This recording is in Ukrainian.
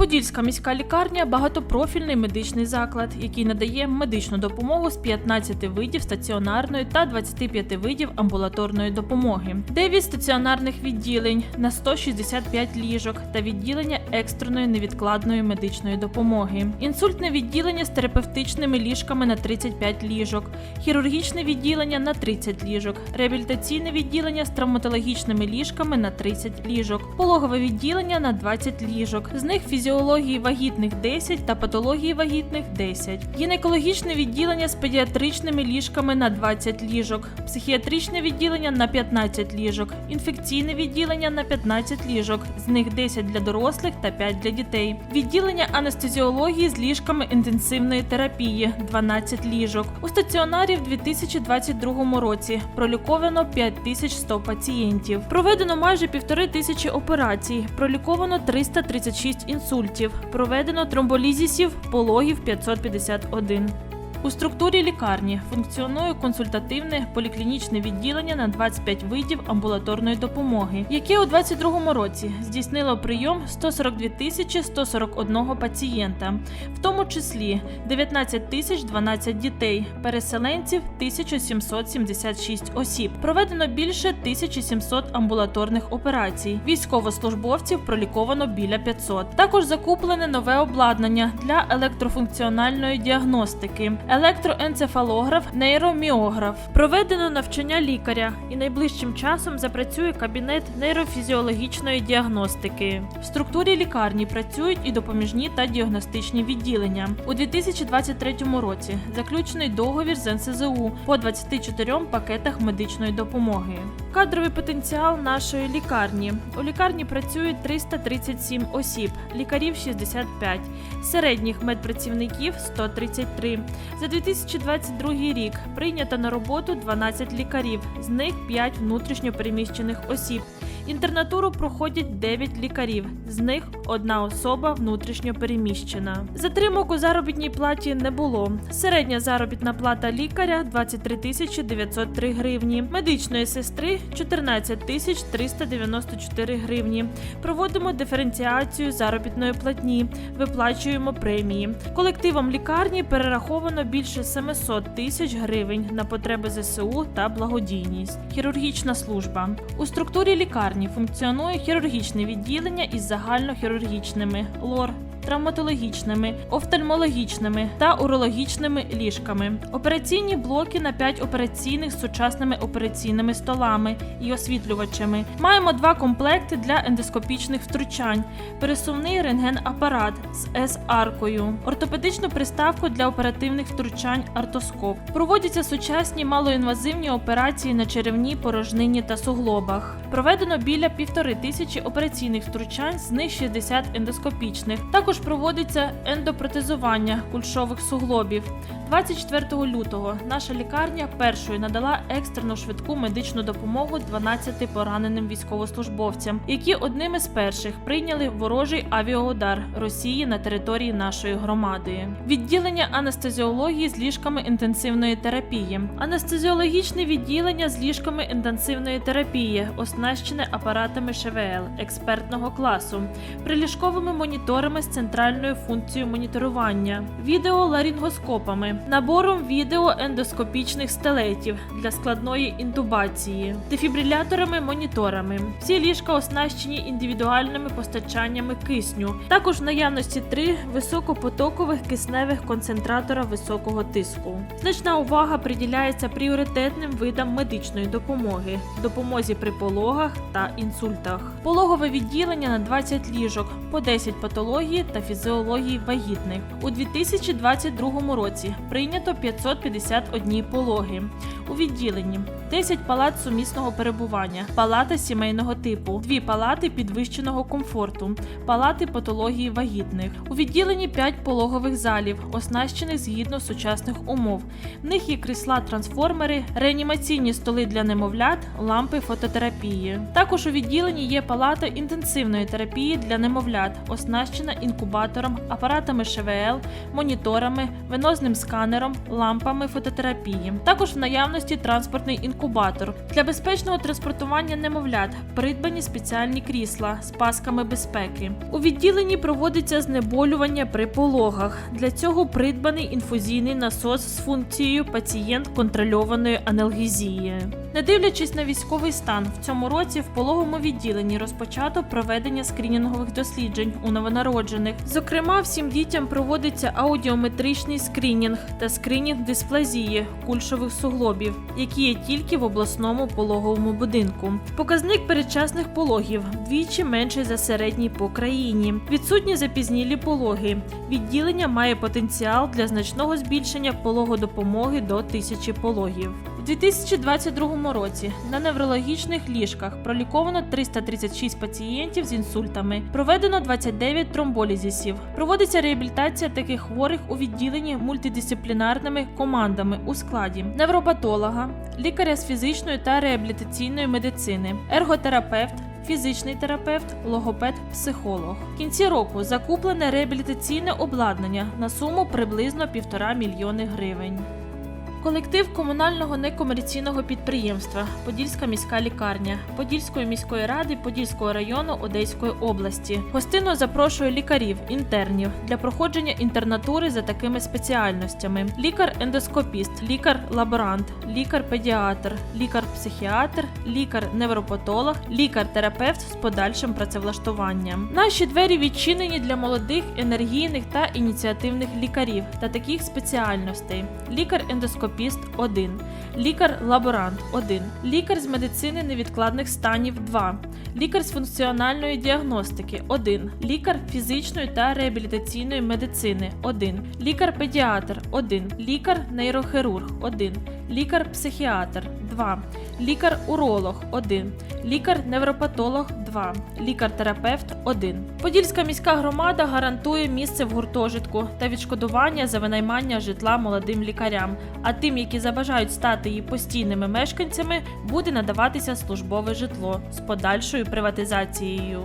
Подільська міська лікарня багатопрофільний медичний заклад, який надає медичну допомогу з 15 видів стаціонарної та 25 видів амбулаторної допомоги, 9 стаціонарних відділень на 165 ліжок та відділення екстреної невідкладної медичної допомоги, інсультне відділення з терапевтичними ліжками на 35 ліжок, хірургічне відділення на 30 ліжок, реабілітаційне відділення з травматологічними ліжками на 30 ліжок, пологове відділення на 20 ліжок. З них фізіології вагітних 10 та патології вагітних 10. Гінекологічне відділення з педіатричними ліжками на 20 ліжок, психіатричне відділення на 15 ліжок, інфекційне відділення на 15 ліжок, з них 10 для дорослих та 5 для дітей. Відділення анестезіології з ліжками інтенсивної терапії 12 ліжок. У стаціонарі в 2022 році проліковано 5100 пацієнтів. Проведено майже півтори тисячі операцій, проліковано 336 інсультів, проведено тромболізісів, пологів 551. У структурі лікарні функціонує консультативне поліклінічне відділення на 25 видів амбулаторної допомоги, яке у 2022 році здійснило прийом 142 тисячі 141 пацієнта, в тому числі 19 тисяч 12 дітей, переселенців 1776 осіб. Проведено більше 1700 амбулаторних операцій. Військовослужбовців проліковано біля 500. Також закуплене нове обладнання для електрофункціональної діагностики, електроенцефалограф, нейроміограф. Проведено навчання лікаря і найближчим часом запрацює кабінет нейрофізіологічної діагностики. В структурі лікарні працюють і допоміжні та діагностичні відділення. У 2023 році заключений договір з НСЗУ по 24 пакетах медичної допомоги. Кадровий потенціал нашої лікарні. У лікарні працює 337 осіб, лікарів 65, середніх медпрацівників 133. За 2022 рік прийнято на роботу 12 лікарів, з них 5 внутрішньопереміщених осіб. Інтернатуру проходять 9 лікарів, з них одна особа внутрішньо переміщена. Затримок у заробітній платі не було. Середня заробітна плата лікаря 23 тисячі 903 гривні, медичної сестри 14 тисяч 394 гривні. Проводимо диференціацію заробітної платні, виплачуємо премії. Колективом лікарні перераховано більше 700 тисяч гривень на потреби ЗСУ та благодійність. Хірургічна служба у структурі лікарні функціонує хірургічне відділення із загальнохірургічними лор. Травматологічними, офтальмологічними та урологічними ліжками, операційні блоки на 5 операційних з сучасними операційними столами і освітлювачами. Маємо два комплекти для ендоскопічних втручань, пересувний рентген-апарат з С-аркою, ортопедичну приставку для оперативних втручань артоскоп. Проводяться сучасні малоінвазивні операції на черевній порожнині та суглобах. Проведено біля півтори тисячі операційних втручань, з них 60 ендоскопічних. Також проводиться ендопротезування кульшових суглобів. 24 лютого наша лікарня першою надала екстрену швидку медичну допомогу 12 пораненим військовослужбовцям, які одними з перших прийняли ворожий авіаудар Росії на території нашої громади. Відділення анестезіології з ліжками інтенсивної терапії, анестезіологічне відділення з ліжками інтенсивної терапії, оснащене апаратами ШВЛ експертного класу, приліжковими моніторами з центральною функцією моніторування, відеоларінгоскопами, набором відеоендоскопічних стелетів для складної інтубації, дефібриляторами, моніторами. Всі ліжка оснащені індивідуальними постачаннями кисню. Також в наявності три високопотокових кисневих концентратора високого тиску. Значна увага приділяється пріоритетним видам медичної допомоги, допомозі при пологах та інсультах. Пологове відділення на 20 ліжок, по 10 патології та фізіології вагітних. У 2022 році прийнято 551 пологи. У відділенні 10 палат сумісного перебування, палата сімейного типу, 2 палати підвищеного комфорту, палати патології вагітних. У відділенні 5 пологових залів, оснащених згідно сучасних умов. В них є крісла-трансформери, реанімаційні столи для немовлят, лампи фототерапії. Також у відділенні є палата інтенсивної терапії для немовлят, оснащена інкубатором, апаратами ШВЛ, моніторами, венозним сканером, лампами фототерапії. Також в наявності готовності транспортний інкубатор. Для безпечного транспортування немовлят придбані спеціальні крісла з пасками безпеки. У відділенні проводиться знеболювання при пологах. Для цього придбаний інфузійний насос з функцією пацієнт контрольованої аналгезії. Не дивлячись на військовий стан, в цьому році в пологовому відділенні розпочато проведення скринінгових досліджень у новонароджених. Зокрема, всім дітям проводиться аудіометричний скринінг та скринінг дисплазії кульшових суглобів, які є тільки в обласному пологовому будинку. Показник передчасних пологів вдвічі менший за середній по країні. Відсутні запізнілі пологи. Відділення має потенціал для значного збільшення пологодопомоги до тисячі пологів. У 2022 році на неврологічних ліжках проліковано 336 пацієнтів з інсультами, проведено 29 тромболізісів. Проводиться реабілітація таких хворих у відділенні мультидисциплінарними командами у складі невропатолога, лікаря з фізичної та реабілітаційної медицини, ерготерапевт. Фізичний терапевт, логопед, психолог. В кінці року закуплене реабілітаційне обладнання на суму приблизно півтора мільйони гривень. Колектив комунального некомерційного підприємства Подільська міська лікарня Подільської міської ради Подільського району Одеської області. Гостинно запрошує лікарів інтернів для проходження інтернатури за такими спеціальностями: лікар-ендоскопіст, лікар-лаборант, лікар-педіатр, лікар-психіатр, лікар-невропатолог, лікар-терапевт з подальшим працевлаштуванням. Наші двері відчинені для молодих, енергійних та ініціативних лікарів та таких спеціальностей: лікар-ендоскопіст 1, лікар-лаборант 1, лікар з медицини невідкладних станів 2, лікар з функціональної діагностики 1, лікар фізичної та реабілітаційної медицини 1, лікар-педіатр 1, лікар-нейрохірург 1, лікар-психіатр 2, лікар-уролог 1, лікар-невропатолог 2, лікар-терапевт 1. Подільська міська громада гарантує місце в гуртожитку та відшкодування за винаймання житла молодим лікарям. А тим, які забажають стати її постійними мешканцями, буде надаватися службове житло з подальшою приватизацією.